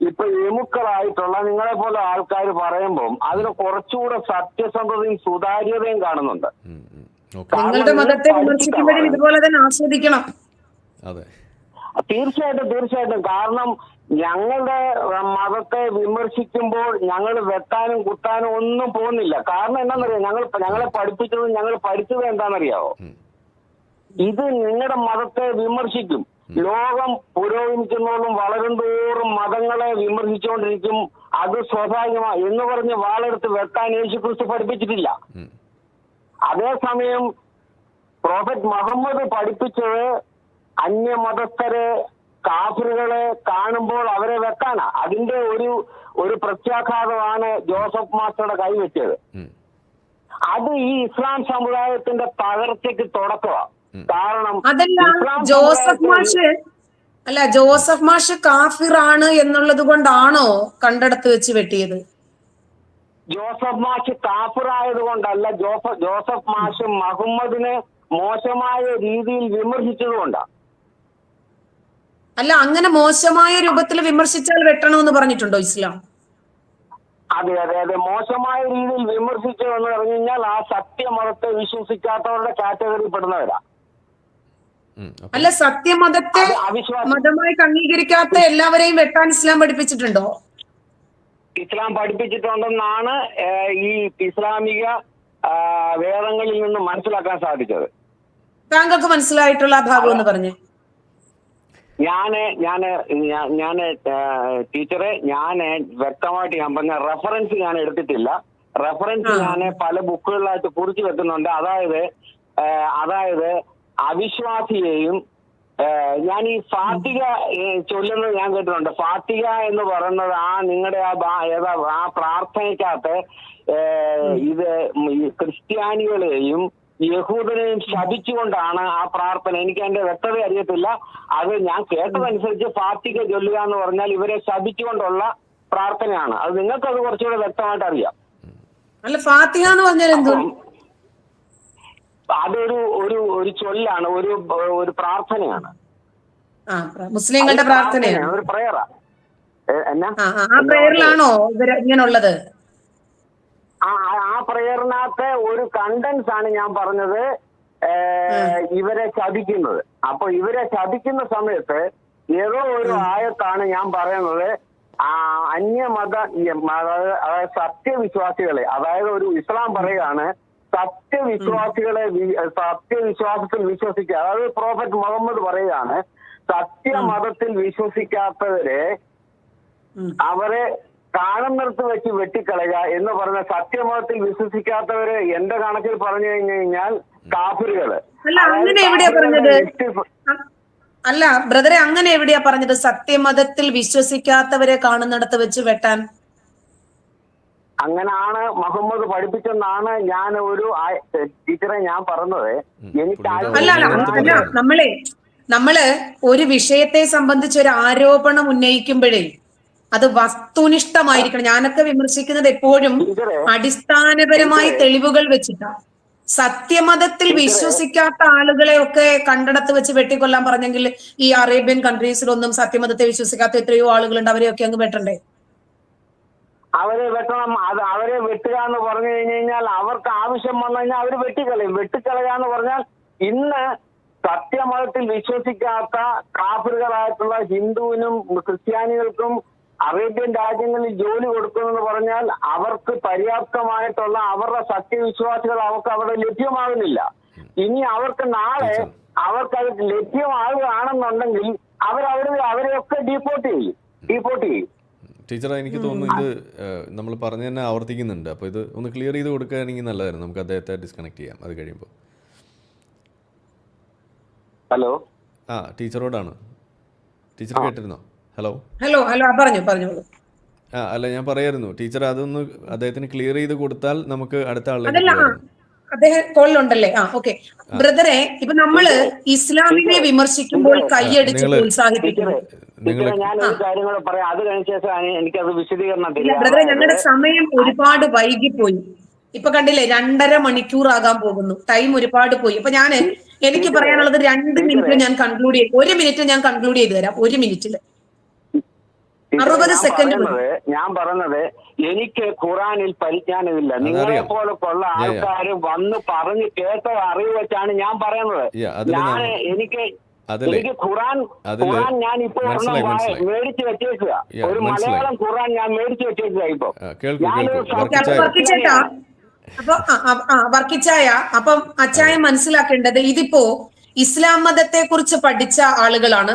ഇപ്പൊ എമുക്കളായിട്ടുള്ള നിങ്ങളെ പോലെ ആൾക്കാർ പറയുമ്പോൾ അതിന് കുറച്ചുകൂടെ സത്യസന്ധതയും സുതാര്യതയും കാണുന്നുണ്ട്. നിങ്ങളുടെ മതത്തെ വിമർശിക്കുമ്പോഴും ഇതുപോലെ തന്നെ ആസ്വദിക്കണം. അതെ. തീർച്ചയായിട്ടും തീർച്ചയായിട്ടും. കാരണം ഞങ്ങളുടെ മതത്തെ വിമർശിക്കുമ്പോൾ ഞങ്ങൾ വെട്ടാനും കുത്താനും ഒന്നും പോകുന്നില്ല. കാരണം എന്താണെന്നറിയോ? ഞങ്ങൾ ഞങ്ങളെ പഠിപ്പിച്ചത് ഞങ്ങൾ പഠിച്ചത് എന്താണെന്നറിയാവോ? ഇത് നിങ്ങളുടെ മതത്തെ വിമർശിക്കും. ലോകം പുരോഗമിക്കുന്നതോറും വളരും തോറും മതങ്ങളെ വിമർശിച്ചുകൊണ്ടിരിക്കും. അത് സ്വാഭാവികമാണ് എന്ന് പറഞ്ഞ് വാളെടുത്ത് വെട്ടാൻ യേശു ക്രിസ്തു പഠിപ്പിച്ചിട്ടില്ല അതേസമയം പ്രോഫറ്റ് മുഹമ്മദ് പഠിപ്പിച്ചത് അന്യമതസ്ഥരെ കാഫിറുകളെ കാണുമ്പോൾ അവരെ വെക്കാനാ. അതിന്റെ ഒരു ഒരു പ്രത്യാഘാതമാണ് ജോസഫ് മാസ്റ്ററുടെ കൈവെച്ചത്. അത് ഈ ഇസ്ലാം സമുദായത്തിന്റെ തകർച്ചയ്ക്ക് തുടക്കമാണ് കാരണം അതല്ല ജോസഫ് മാഷ് അല്ല ജോസഫ് മാഷ് കാഫിറാണ് എന്നുള്ളത് കൊണ്ടാണോ കണ്ടെടുത്ത് വെച്ച് വെട്ടിയത്? ജോസഫ് മാഷ് കാഫിറായത് കൊണ്ടല്ല ജോസഫ് ജോസഫ് മാഷ് മുഹമ്മദിനെ മോശമായ രീതിയിൽ വിമർശിച്ചത് വിമർശിച്ചതുകൊണ്ടാണ് അല്ല അങ്ങനെ മോശമായ രൂപത്തിൽ വിമർശിച്ചാൽ വെട്ടണമെന്ന് പറഞ്ഞിട്ടുണ്ടോ ഇസ്ലാം? അതെ അതെ അതെ. മോശമായ രീതിയിൽ വിമർശിച്ചു എന്ന് പറഞ്ഞു കഴിഞ്ഞാൽ ആ സത്യമതത്തെ വിശ്വസിക്കാത്തവരുടെ കാറ്റഗറി പെടുന്നവരാ അല്ല സത്യമതത്തെ അവിശ്വാസം മതമായി അംഗീകരിക്കാത്ത എല്ലാവരെയും വെട്ടാൻ ഇസ്ലാം പഠിപ്പിച്ചിട്ടുണ്ടോ? ഇസ്ലാം പഠിപ്പിച്ചിട്ടുണ്ടെന്നാണ് ഈ ഇസ്ലാമിക വേദങ്ങളിൽ നിന്ന് മനസ്സിലാക്കാൻ സാധിച്ചത്. താങ്കൾക്ക് മനസ്സിലായിട്ടുള്ള ഭാഗം എന്ന് പറഞ്ഞേ. ഞാൻ ഞാൻ ഞാൻ ഞാൻ ടീച്ചറെ ഞാൻ വ്യക്തമായിട്ട് ഞാൻ പറഞ്ഞ റെഫറൻസ് ഞാൻ എടുത്തിട്ടില്ല. റെഫറൻസ്. ഞാൻ പല ബുക്കുകളിലായിട്ട് കുറിച്ച് വെക്കുന്നുണ്ട്. അതായത് അതായത് അവിശ്വാസിയെയും ഞാൻ ഈ ഫാത്തിക ചൊല്ലുന്നത് ഞാൻ കേട്ടിട്ടുണ്ട്. ഫാത്തിക എന്ന് പറയുന്നത് ആ നിങ്ങളുടെ ആ ഏതാ ആ പ്രാർത്ഥനയ്ക്കകത്ത് ഇത് ക്രിസ്ത്യാനികളെയും യഹൂദനെയും ശപിച്ചുകൊണ്ടാണ് ആ പ്രാർത്ഥന എനിക്ക് അതിന്റെ വ്യക്തത അറിയത്തില്ല അത് ഞാൻ കേട്ടതനുസരിച്ച് ഫാത്തിക ചൊല്ലുക എന്ന് പറഞ്ഞാൽ ഇവരെ ശപിച്ചുകൊണ്ടുള്ള പ്രാർത്ഥനയാണ് അത് നിങ്ങൾക്ക് അത് കുറച്ചുകൂടെ വ്യക്തമായിട്ട് അറിയാം അല്ല ഫാത്തിഹ എന്ന് പറഞ്ഞാൽ എന്തോ അതൊരു ഒരു ഒരു ചൊല്ലാണ് ഒരു ഒരു പ്രാർത്ഥനയാണ് മുസ്ലിങ്ങളുടെ പ്രാർത്ഥനയാണ് ഒരു പ്രയറാ എന്നാ ആ പ്രേയറിലാണോ ഇവർ ഇങ്ങനുള്ളത് ആ പ്രേരണത്തെ ഒരു കണ്ടൻസ് ആണ് ഞാൻ പറഞ്ഞത്. ഇവരെ ചതിക്കുന്നത്. അപ്പൊ ഇവരെ ചതിക്കുന്ന സമയത്ത് ഏതോ ഒരു ആയത്താണ് ഞാൻ പറയുന്നത്. ആ അന്യമത മത- അതായത് സത്യവിശ്വാസികളെ അതായത് ഒരു ഇസ്ലാം പറയുകയാണ് സത്യവിശ്വാസികളെ സത്യവിശ്വാസത്തിൽ വിശ്വസിക്കുക. അതായത് പ്രോഫറ്റ് മുഹമ്മദ് പറയുകയാണ് സത്യമതത്തിൽ വിശ്വസിക്കാത്തവരെ അവരെ കാണുന്നിടത്ത് വെച്ച് വെട്ടിക്കളയുക എന്ന് പറഞ്ഞ സത്യമതത്തിൽ വിശ്വസിക്കാത്തവര് എന്റെ കണക്കിൽ പറഞ്ഞു കഴിഞ്ഞു കഴിഞ്ഞാൽ കാഫിറുകൾ അല്ല, അങ്ങനെ എവിടെയാ പറഞ്ഞത്? അല്ല ബ്രദറെ അങ്ങനെ എവിടെയാ പറഞ്ഞത്? സത്യമതത്തിൽ വിശ്വസിക്കാത്തവരെ കാണുന്നിടത്ത് വെച്ച് വെട്ടാൻ? അങ്ങനാണ് മുഹമ്മദ് പഠിപ്പിച്ചെന്നാണ് ഞാൻ ഒരു ടീച്ചറെ ഞാൻ പറഞ്ഞത്. എനിക്ക് അല്ല അല്ല നമ്മളെ നമ്മൾ ഒരു വിഷയത്തെ സംബന്ധിച്ച് ഒരു ആരോപണം ഉന്നയിക്കുമ്പോഴേ അത് വസ്തുനിഷ്ഠമായിരിക്കണം. ഞാനൊക്കെ വിമർശിക്കുന്നത് എപ്പോഴും അടിസ്ഥാനപരമായ തെളിവുകൾ വെച്ചിട്ടാണ് സത്യമതത്തിൽ വിശ്വസിക്കാത്ത ആളുകളെ ഒക്കെ കണ്ടടത്ത് വെച്ച് വെട്ടിക്കൊല്ലാൻ പറഞ്ഞെങ്കിൽ ഈ അറേബ്യൻ കൺട്രീസിലൊന്നും സത്യമതത്തെ വിശ്വസിക്കാത്ത എത്രയോ ആളുകളുണ്ട്. അവരെയൊക്കെ അങ്ങ് വെട്ടണ്ടേ? അവരെ വെട്ടണം. അത് അവരെ വെട്ടുക എന്ന് പറഞ്ഞു കഴിഞ്ഞു കഴിഞ്ഞാൽ അവർക്ക് ആവശ്യം വന്നു കഴിഞ്ഞാൽ അവർ വെട്ടിക്കളയും. വെട്ടിക്കളയുക എന്ന് പറഞ്ഞാൽ ഇന്ന് സത്യമതത്തിൽ വിശ്വസിക്കാത്ത കാഫിറുകളായിട്ടുള്ള ഹിന്ദുവിനും ക്രിസ്ത്യാനികൾക്കും അറേബ്യൻ രാജ്യങ്ങളിൽ ജോലി കൊടുക്കുമെന്ന് പറഞ്ഞാൽ അവർക്ക് പര്യാപ്തമായിട്ടുള്ള അവരുടെ സത്യവിശ്വാസികൾ അവർക്ക് അവിടെ ലഭ്യമാകുന്നില്ല. ഇനി അവർക്ക് നാളെ അവർക്ക് അത് ലഭ്യമാകുകയാണെന്നുണ്ടെങ്കിൽ അവരവരെ അവരെയൊക്കെ ഡീപ്പോർട്ട് ചെയ്യും. ഡീപ്പോർട്ട് ചെയ്യും. ടീച്ചർ എനിക്ക് തോന്നുന്നു ഇത് നമ്മൾ പറഞ്ഞു തന്നെ ആവർത്തിക്കുന്നുണ്ട്. അപ്പോൾ ഇത് ഒന്ന് ക്ലിയർ ചെയ്ത് കൊടുക്കുകയാണെങ്കിൽ നല്ലതായിരുന്നു. നമുക്ക് അദ്ദേഹത്തെ ഡിസ്കണക്ട് ചെയ്യാം. അത് കഴിയുമ്പോൾ. ഹലോ ആ ടീച്ചറോടാണ്. ടീച്ചർ കേട്ടിരുന്നോ? ഹലോ ഹലോ ഹലോ പറഞ്ഞു പറഞ്ഞോളൂ ആ അല്ല ഞാൻ പറയായിരുന്നു. ടീച്ചർ അതൊന്ന് അദ്ദേഹത്തിന് ക്ലിയർ ചെയ്ത് കൊടുത്താൽ നമുക്ക് അടുത്ത ആളിലേക്ക് അതല്ല ആ അദ്ദേഹം കോളിലുണ്ടല്ലേ? ആ ഓക്കെ. ബ്രദറെ ഇപ്പൊ നമ്മൾ ഇസ്ലാമിനെ വിമർശിക്കുമ്പോൾ കൈയടിച്ച് ബ്രദറെ ഞങ്ങളുടെ സമയം ഒരുപാട് വൈകിപ്പോയി. ഇപ്പൊ കണ്ടില്ലേ രണ്ടര മണിക്കൂർ ആകാൻ പോകുന്നു. ടൈം ഒരുപാട് പോയി. അപ്പൊ ഞാൻ എനിക്ക് പറയാനുള്ളത് രണ്ട് മിനിറ്റ് ഞാൻ കൺക്ലൂഡ് ചെയ്ത് ഒരു മിനിറ്റ് ഞാൻ കൺക്ലൂഡ് ചെയ്ത് തരാം. ഒരു മിനിറ്റിൽ. അറുപത് ഞാൻ സെക്കൻഡ് പറയുന്നത് ഞാൻ പറഞ്ഞത് എനിക്ക് ഖുറാനിൽ പരിജ്ഞാനമില്ല നിങ്ങളെ പോലെ കൊള്ള. ആൾക്കാർ വന്ന് പറഞ്ഞ് കേട്ട അറിവ് വെച്ചാണ് ഞാൻ പറയുന്നത്. ഞാൻ ഞാൻ- എനിക്ക് എനിക്ക് ഖുറാൻ ഖുറാൻ ഞാൻ ഇപ്പൊ മേടിച്ചു വായ- മനസ്സിലായി. മേടിച്ച് വെച്ചേക്കുക ഒരു. മലയാളം ഖുറാൻ ഞാൻ മേടിച്ചു വെച്ചേക്കുക ഇപ്പൊ. ആ, വർക്കിച്ചായ. അപ്പം അച്ചായ മനസ്സിലാക്കേണ്ടത് ഇതിപ്പോ ഇസ്ലാം മതത്തെ കുറിച്ച് പഠിച്ച ആളുകളാണ്.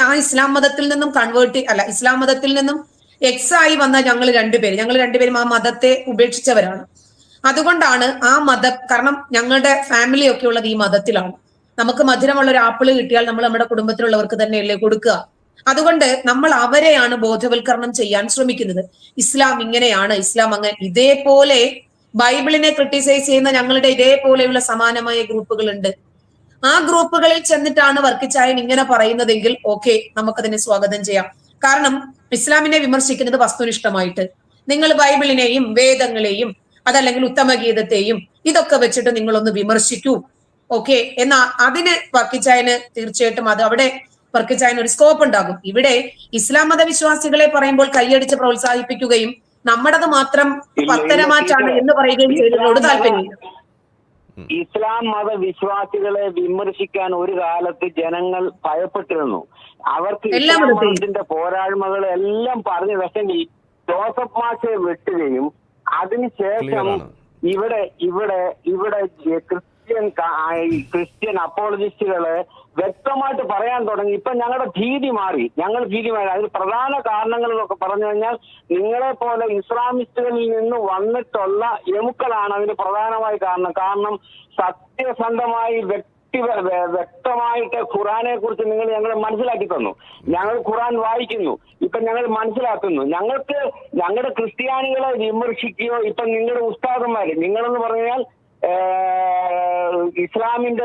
ആ ഇസ്ലാം മതത്തിൽ നിന്നും കൺവേർട്ട് അല്ല ഇസ്ലാം മതത്തിൽ നിന്നും എക്സ് ആയി വന്ന ഞങ്ങൾ രണ്ടുപേര്. ഞങ്ങൾ രണ്ടുപേരും ആ മതത്തെ ഉപേക്ഷിച്ചവരാണ്. അതുകൊണ്ടാണ് ആ മതം കാരണം ഞങ്ങളുടെ ഫാമിലി ഒക്കെ ഉള്ളത് ഈ മതത്തിലാണ്. നമുക്ക് മധുരമുള്ള ഒരു ആപ്പിൾ കിട്ടിയാൽ നമ്മൾ നമ്മുടെ കുടുംബത്തിലുള്ളവർക്ക് തന്നെയല്ലേ കൊടുക്കുക. അതുകൊണ്ട് നമ്മൾ അവരെയാണ് ബോധവൽക്കരണം ചെയ്യാൻ ശ്രമിക്കുന്നത്. ഇസ്ലാം ഇങ്ങനെയാണ് ഇസ്ലാം അങ്ങനെ ഇതേപോലെ ബൈബിളിനെ ക്രിട്ടിസൈസ് ചെയ്യുന്ന ഞങ്ങളുടെ ഇതേപോലെയുള്ള സമാനമായ ഗ്രൂപ്പുകളുണ്ട്. ആ ഗ്രൂപ്പുകളിൽ ചെന്നിട്ടാണ് വർക്കിച്ചായൻ ഇങ്ങനെ പറയുന്നതെങ്കിൽ ഓക്കെ നമുക്കതിനെ സ്വാഗതം ചെയ്യാം. കാരണം ഇസ്ലാമിനെ വിമർശിക്കുന്നത് വസ്തുനിഷ്ഠമായിട്ട്. നിങ്ങൾ ബൈബിളിനെയും വേദങ്ങളെയും അതല്ലെങ്കിൽ ഉത്തമഗീതത്തെയും ഇതൊക്കെ വെച്ചിട്ട് നിങ്ങളൊന്ന് വിമർശിക്കൂ. ഓക്കെ എന്നാ അതിന് വർക്കിച്ചായന് തീർച്ചയായിട്ടും അത് അവിടെ വർക്കിച്ചായൻ ഒരു സ്കോപ്പ് ഉണ്ടാകും. ഇവിടെ ഇസ്ലാം മതവിശ്വാസികളെ പറയുമ്പോൾ കൈയടിച്ച് പ്രോത്സാഹിപ്പിക്കുകയും നമ്മുടേത് മാത്രം പത്തരമാറ്റാണ് എന്ന് പറയുകയും ചെയ്തതിനോട് താല്പര്യമില്ല. ഇസ്ലാം മത വിശ്വാസികളെ വിമർശിക്കാൻ ഒരു കാലത്ത് ജനങ്ങൾ ഭയപ്പെട്ടിരുന്നു. അവർക്ക് ഇസ്ലാം മതത്തിന്റെ പോരായ്മകൾ എല്ലാം പറഞ്ഞു. വെച്ചെങ്കിൽ ജോസഫ് മാഷെ വെട്ടുകയും അതിനുശേഷം ഇവിടെ ഇവിടെ ഇവിടെ ക്രിസ്ത്യൻ ക്രിസ്ത്യൻ അപ്പോളജിസ്റ്റുകൾ വ്യക്തമായിട്ട് പറയാൻ തുടങ്ങി. ഇപ്പൊ ഞങ്ങളുടെ ഭീതി മാറി. ഞങ്ങൾ ഭീതി മാറി. അതിന് പ്രധാന കാരണങ്ങൾ എന്നൊക്കെ പറഞ്ഞു കഴിഞ്ഞാൽ നിങ്ങളെ പോലെ ഇസ്ലാമിസ്റ്റുകളിൽ നിന്ന് വന്നിട്ടുള്ള എമുക്കളാണ് അതിന് പ്രധാനമായ കാരണം. കാരണം സത്യസന്ധമായി വ്യക്തമായിട്ട് ഖുറാനെ കുറിച്ച് നിങ്ങൾ ഞങ്ങളെ മനസ്സിലാക്കി തന്നു. ഞങ്ങൾ ഖുറാൻ വായിക്കുന്നു. ഇപ്പൊ ഞങ്ങൾ മനസ്സിലാക്കുന്നു. ഞങ്ങൾക്ക് ഞങ്ങളുടെ ക്രിസ്ത്യാനികളെ വിമർശിക്കുകയോ ഇപ്പൊ നിങ്ങളുടെ ഉസ്താദന്മാര് നിങ്ങളെന്ന് പറഞ്ഞാൽ ഇസ്ലാമിന്റെ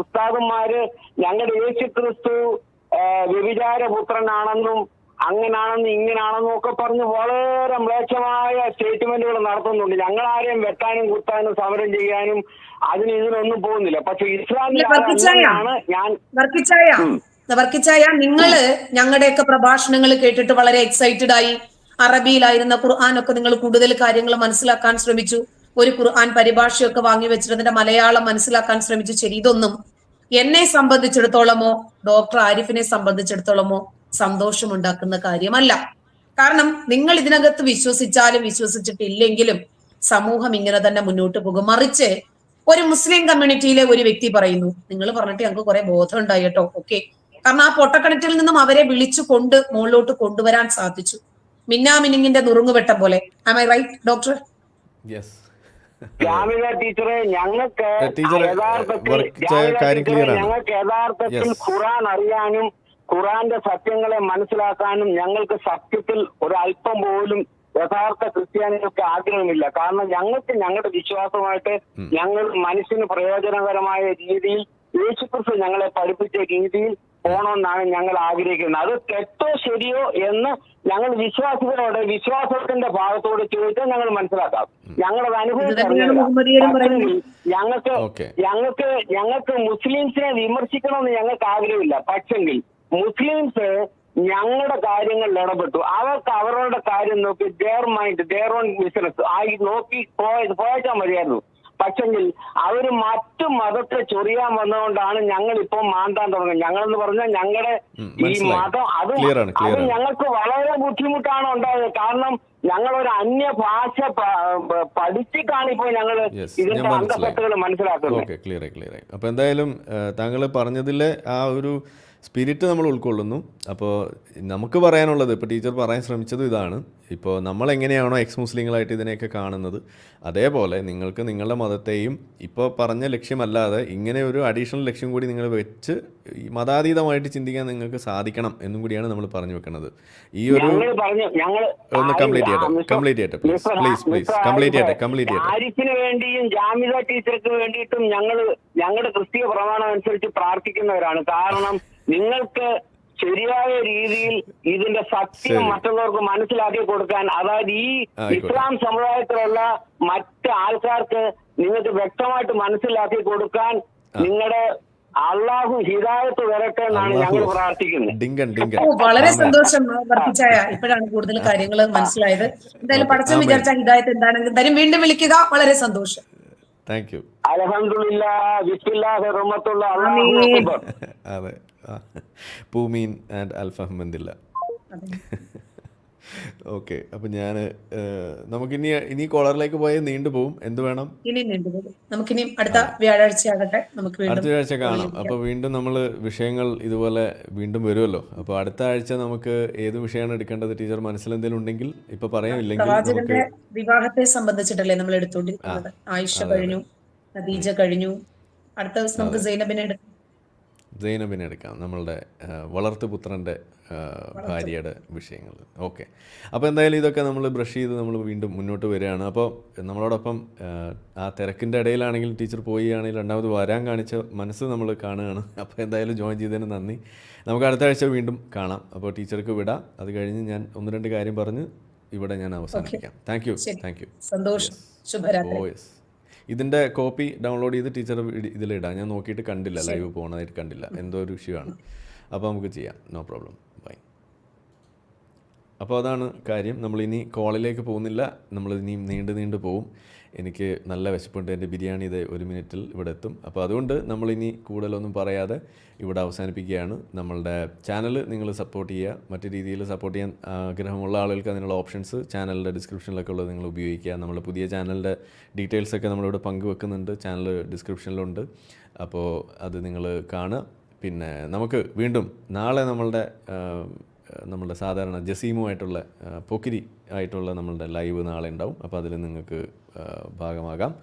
ഉസ്താദന്മാര് ഞങ്ങളുടെ യേശു ക്രിസ്തു വ്യഭിചാര വ്യഭിചാരപുത്രനാണെന്നും അങ്ങനാണെന്നും ഇങ്ങനാണെന്നും ഒക്കെ പറഞ്ഞ് വളരെ മ്ലേച്ഛമായ സ്റ്റേറ്റ്മെന്റുകൾ നടത്തുന്നുണ്ട്. ഞങ്ങൾ ആരെയും വെട്ടാനും കുത്താനും സമരം ചെയ്യാനും അതിന് ഇതിനൊന്നും പോകുന്നില്ല. പക്ഷെ ഇസ്ലാമിൽ. ഞാൻ വർക്കിച്ചായ. നിങ്ങൾ ഞങ്ങളുടെയൊക്കെ പ്രഭാഷണങ്ങൾ കേട്ടിട്ട് വളരെ എക്സൈറ്റഡ് ആയി. അറബിയിലായിരുന്ന ഖുർആാനൊക്കെ നിങ്ങൾ കൂടുതൽ കാര്യങ്ങൾ മനസ്സിലാക്കാൻ ശ്രമിച്ചു. ഒരു ഖുർആൻ പരിഭാഷയൊക്കെ വാങ്ങി വെച്ചിട്ട് മലയാളം മനസ്സിലാക്കാൻ ശ്രമിച്ചു ശരി ഇതൊന്നും എന്നെ സംബന്ധിച്ചിടത്തോളമോ ഡോക്ടർ ആരിഫിനെ സംബന്ധിച്ചിടത്തോളമോ സന്തോഷമുണ്ടാക്കുന്ന കാര്യമല്ല. കാരണം നിങ്ങൾ ഇതിനകത്ത് വിശ്വസിച്ചാലും വിശ്വസിച്ചിട്ടില്ലെങ്കിലും സമൂഹം ഇങ്ങനെ തന്നെ മുന്നോട്ട് പോകും. മറിച്ച് ഒരു മുസ്ലിം കമ്മ്യൂണിറ്റിയിലെ ഒരു വ്യക്തി പറയുന്നു നിങ്ങൾ പറഞ്ഞിട്ട് ഞങ്ങൾക്ക് കുറെ ബോധം ഉണ്ടായി കേട്ടോ ഓക്കെ. കാരണം ആ പൊട്ടക്കണറ്റിൽ നിന്നും അവരെ വിളിച്ചു കൊണ്ട് മുകളിലോട്ട് കൊണ്ടുവരാൻ സാധിച്ചു. മിന്നാമിനിങ്ങിന്റെ നുറുങ്ങുവെട്ടം പോലെ. Am I right doctor? Jamika ടീച്ചറെ ഞങ്ങൾക്ക് യഥാർത്ഥത്തിൽ. ഞങ്ങൾക്ക് യഥാർത്ഥത്തിൽ. ഖുറാൻ അറിയാനും ഖുറാന്റെ സത്യങ്ങളെ മനസ്സിലാക്കാനും ഞങ്ങൾക്ക് സത്യത്തിൽ ഒരു അല്പം പോലും യഥാർത്ഥ ക്രിസ്ത്യാനികൾക്ക് ആഗ്രഹമില്ല കാരണം ഞങ്ങൾക്ക് ഞങ്ങളുടെ വിശ്വാസമായിട്ട്. ഞങ്ങൾ മനസ്സിന് പ്രയോജനകരമായ രീതിയിൽ യേശുക്രിസ്തു ഞങ്ങളെ പഠിപ്പിച്ച രീതിയിൽ പോകണമെന്നാണ് ഞങ്ങൾ ആഗ്രഹിക്കുന്നത്. അത് തെറ്റോ ശരിയോ എന്ന് ഞങ്ങൾ വിശ്വാസികളോട് വിശ്വാസത്തിന്റെ ഭാഗത്തോട് ചോദിച്ചാൽ ഞങ്ങൾ മനസ്സിലാക്കാം. ഞങ്ങളത് അനുഭവിച്ചറിഞ്ഞില്ല ഞങ്ങൾക്ക്. ഞങ്ങൾക്ക് ഞങ്ങൾക്ക് മുസ്ലിംസിനെ വിമർശിക്കണമെന്ന് ഞങ്ങൾക്ക് ആഗ്രഹമില്ല. പക്ഷെങ്കിൽ മുസ്ലിംസ് ഞങ്ങളുടെ കാര്യങ്ങളിൽ ഇടപെട്ടു. അവർക്ക് അവരുടെ കാര്യം നോക്കി their mind their own business ആയി നോക്കി പോയ- പോയച്ചാൽ മതിയായിരുന്നു. പക്ഷെങ്കിൽ അവർ മറ്റു മതത്തെ ചൊറിയാൻ വന്നതുകൊണ്ടാണ് ഞങ്ങൾ ഇപ്പൊ മാന്താൻ തുടങ്ങുന്നത്. ഞങ്ങളെന്ന് പറഞ്ഞാൽ ഞങ്ങളുടെ ഈ. മതം അത് അത് ഞങ്ങൾക്ക് വളരെ ബുദ്ധിമുട്ടാണ് ഉണ്ടായത്. കാരണം ഞങ്ങൾ ഒരു അന്യ ഭാഷ പഠിച്ചിട്ടാണ് ഇപ്പോൾ ഞങ്ങൾ ഇതിന്റെ ഞാൻ മനസ്സിലാക്കുന്നത്. ക്ലിയർ ക്ലിയർ ആയി അപ്പോൾ എന്തായാലും താങ്കൾ പറഞ്ഞതിലെ ആ ഒരു സ്പിരിറ്റ് നമ്മൾ ഉൾക്കൊള്ളുന്നു. അപ്പോൾ നമുക്ക് പറയാനുള്ളത് ഇപ്പോൾ ടീച്ചർ പറയാൻ ശ്രമിച്ചത് ഇതാണ്. ഇപ്പോൾ നമ്മൾ എങ്ങനെയാണോ എക്സ് മുസ്ലിങ്ങളായിട്ട് ഇതിനെയൊക്കെ കാണുന്നത് അതേപോലെ നിങ്ങൾക്ക് നിങ്ങളുടെ മതത്തെയും ഇപ്പോൾ പറഞ്ഞ ലക്ഷ്യമല്ലാതെ ഇങ്ങനെ ഒരു അഡീഷണൽ ലക്ഷ്യം കൂടി നിങ്ങൾ വെച്ച് ഈ മതാതീതമായിട്ട് ചിന്തിക്കാൻ നിങ്ങൾക്ക് സാധിക്കണം എന്നും കൂടിയാണ് നമ്മൾ പറഞ്ഞു വെക്കുന്നത് ഈ ഒരു ഒന്ന് കംപ്ലീറ്റ് ചെയ്യട്ടെ, കംപ്ലീറ്റ് ചെയ്യട്ടെ, പ്ലീസ് പ്ലീസ് പ്ലീസ് കംപ്ലീറ്റ് ചെയ്യട്ടെ, കംപ്ലീറ്റ് ചെയ്യട്ടെ. ആരിഫിന് വേണ്ടിയും ജാമിദ ടീച്ചർക്ക് വേണ്ടിയിട്ടും ഞങ്ങൾ ഞങ്ങളുടെ ക്രിസ്തീയ പ്രമാണം അനുസരിച്ച് പ്രാർത്ഥിക്കുന്നവരാണ്. കാരണം നിങ്ങൾക്ക് ശരിയായ രീതിയിൽ ഇതിന്റെ സത്യം. മറ്റുള്ളവർക്ക് മനസ്സിലാക്കി കൊടുക്കാൻ അതായത് ഈ ഇസ്ലാം സമുദായത്തിലുള്ള മറ്റ് ആൾക്കാർക്ക് നിങ്ങൾക്ക് വ്യക്തമായിട്ട് മനസ്സിലാക്കി കൊടുക്കാൻ നിങ്ങളുടെ അള്ളാഹു ഹിതായത്ത് വരട്ടെ എന്നാണ് ഞങ്ങൾ. പ്രാർത്ഥിക്കുന്നത്. വളരെ. സന്തോഷം വർദ്ധിച്ചായ ഇപ്പോഴാണ് കൂടുതൽ കാര്യങ്ങൾ മനസ്സിലായത്. എന്തായാലും പഠിച്ച വിചാരിച്ച ഹിദായത്ത് എന്താണെന്ന് എന്തായാലും വീണ്ടും വിളിക്കുക. വളരെ സന്തോഷം. താങ്ക് യു അലഹമില്ല അതെ. (laughs) പൂമീൻ ആൻഡ് അൽഫഹമ്മദില്ല. ഓക്കെ അപ്പൊ ഞാൻ നമുക്ക് ഇനി ഇനി കോളറിലേക്ക് പോയാൽ നീണ്ടു പോവും. എന്ത് വേണം? നമുക്കിനി അടുത്ത വ്യാഴാഴ്ചയാകട്ടെ നമുക്ക് അടുത്ത വ്യാഴാഴ്ച കാണാം. അപ്പൊ വീണ്ടും നമ്മൾ വിഷയങ്ങൾ ഇതുപോലെ വീണ്ടും വരുമല്ലോ. അപ്പൊ അടുത്ത ആഴ്ച നമുക്ക് ഏത് വിഷയമാണ് എടുക്കേണ്ടത്? ടീച്ചർ മനസ്സിൽ എന്തെങ്കിലും ഉണ്ടെങ്കിൽ ഇപ്പൊ പ്രവാചകന്റെ വിവാഹത്തെ സംബന്ധിച്ചിട്ടല്ലേ നമ്മൾ എടുത്തോണ്ടിരിക്കുന്നത്? ആയിഷ കഴിഞ്ഞു ഖദീജ കഴിഞ്ഞു. അടുത്ത ദിവസം നമുക്ക് സൈനബിനെ എടുക്കാം സൈനബിനെ എടുക്കാം. നമ്മളുടെ വളർത്തുപുത്രന്റെ ഭാര്യയുടെ വിഷയങ്ങൾ. ഓക്കെ. അപ്പോൾ എന്തായാലും ഇതൊക്കെ നമ്മൾ ബ്രഷ് ചെയ്ത് നമ്മൾ വീണ്ടും മുന്നോട്ട് വരികയാണ്. അപ്പോൾ നമ്മളോടൊപ്പം ആ, തിരക്കിന്റെ ഇടയിലാണെങ്കിൽ ടീച്ചർ പോയി ആണെങ്കിൽ രണ്ടാമത് വരാൻ കാണിച്ച മനസ്സ് നമ്മൾ കാണുകയാണ്. അപ്പോൾ എന്തായാലും ജോയിൻ ചെയ്തതിന് നന്ദി. നമുക്ക് അടുത്ത ആഴ്ച വീണ്ടും കാണാം. അപ്പോൾ ടീച്ചർക്ക് വിടാം. അത് കഴിഞ്ഞ് ഞാൻ ഒന്ന് രണ്ട് കാര്യം പറഞ്ഞ് ഇവിടെ ഞാൻ അവസാനിപ്പിക്കാം. താങ്ക് യു താങ്ക് യു സന്തോഷം. ശുഭരാത്രി. ഇതിന്റെ കോപ്പി ഡൗൺലോഡ് ചെയ്ത് ടീച്ചർ ഇതിലിടാം. ഞാൻ നോക്കിയിട്ട് കണ്ടില്ല ലൈവ് പോകണതായിട്ട് കണ്ടില്ല. എന്തോ ഒരു ഇഷ്യൂ ആണ്. അപ്പോൾ നമുക്ക് ചെയ്യാം. നോ പ്രോബ്ലം അപ്പോൾ അതാണ് കാര്യം. നമ്മളിനി കോളിലേക്ക് പോകുന്നില്ല. നമ്മൾ ഇനിയും നീണ്ട് നീണ്ട് പോവും. എനിക്ക് നല്ല വിശപ്പുണ്ട്. എന്റെ ബിരിയാണി ഇത് ഒരു മിനിറ്റിൽ ഇവിടെ എത്തും. അപ്പോൾ അതുകൊണ്ട് നമ്മളിനി കൂടുതലൊന്നും പറയാതെ ഇവിടെ അവസാനിപ്പിക്കുകയാണ്. നമ്മളുടെ ചാനൽ നിങ്ങൾ സപ്പോർട്ട് ചെയ്യുക. മറ്റു രീതിയിൽ സപ്പോർട്ട് ചെയ്യാൻ ആഗ്രഹമുള്ള ആളുകൾക്ക് അതിനുള്ള ഓപ്ഷൻസ് ചാനലിന്റെ ഡിസ്ക്രിപ്ഷനിലൊക്കെ ഉള്ളത് നിങ്ങൾ ഉപയോഗിക്കുക. നമ്മുടെ പുതിയ ചാനലിന്റെ ഡീറ്റെയിൽസൊക്കെ നമ്മളിവിടെ പങ്കുവെക്കുന്നുണ്ട്. ചാനൽ ഡിസ്ക്രിപ്ഷനിലുണ്ട്. അപ്പോൾ അത് നിങ്ങൾ കാണുക. പിന്നെ നമുക്ക് വീണ്ടും നാളെ നമ്മളുടെ നമ്മളുടെ സാധാരണ ജസീമുമായിട്ടുള്ള പൊക്കിരി ആയിട്ടുള്ള നമ്മളുടെ ലൈവ് നാളെ ഉണ്ടാവും. അപ്പോൾ അതിൽ നിങ്ങൾക്ക് ഭാഗമാകാം.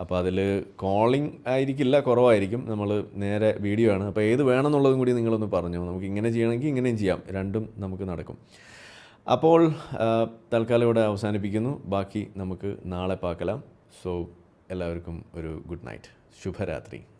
അപ്പോൾ അതിൽ കോളിംഗ് ആയിരിക്കില്ല കുറവായിരിക്കും. നമ്മൾ നേരെ വീഡിയോ ആണ്. അപ്പോൾ ഏത് വേണമെന്നുള്ളതും കൂടി നിങ്ങളൊന്ന് പറഞ്ഞു. നമുക്ക് ഇങ്ങനെ ചെയ്യണമെങ്കിൽ ഇങ്ങനെയും ചെയ്യാം. രണ്ടും നമുക്ക് നടക്കും. അപ്പോൾ തൽക്കാലം ഇവിടെ അവസാനിപ്പിക്കുന്നു. ബാക്കി നമുക്ക് നാളെ പാക്കലാം. സോ എല്ലാവർക്കും ഒരു ഗുഡ് നൈറ്റ് ശുഭരാത്രി.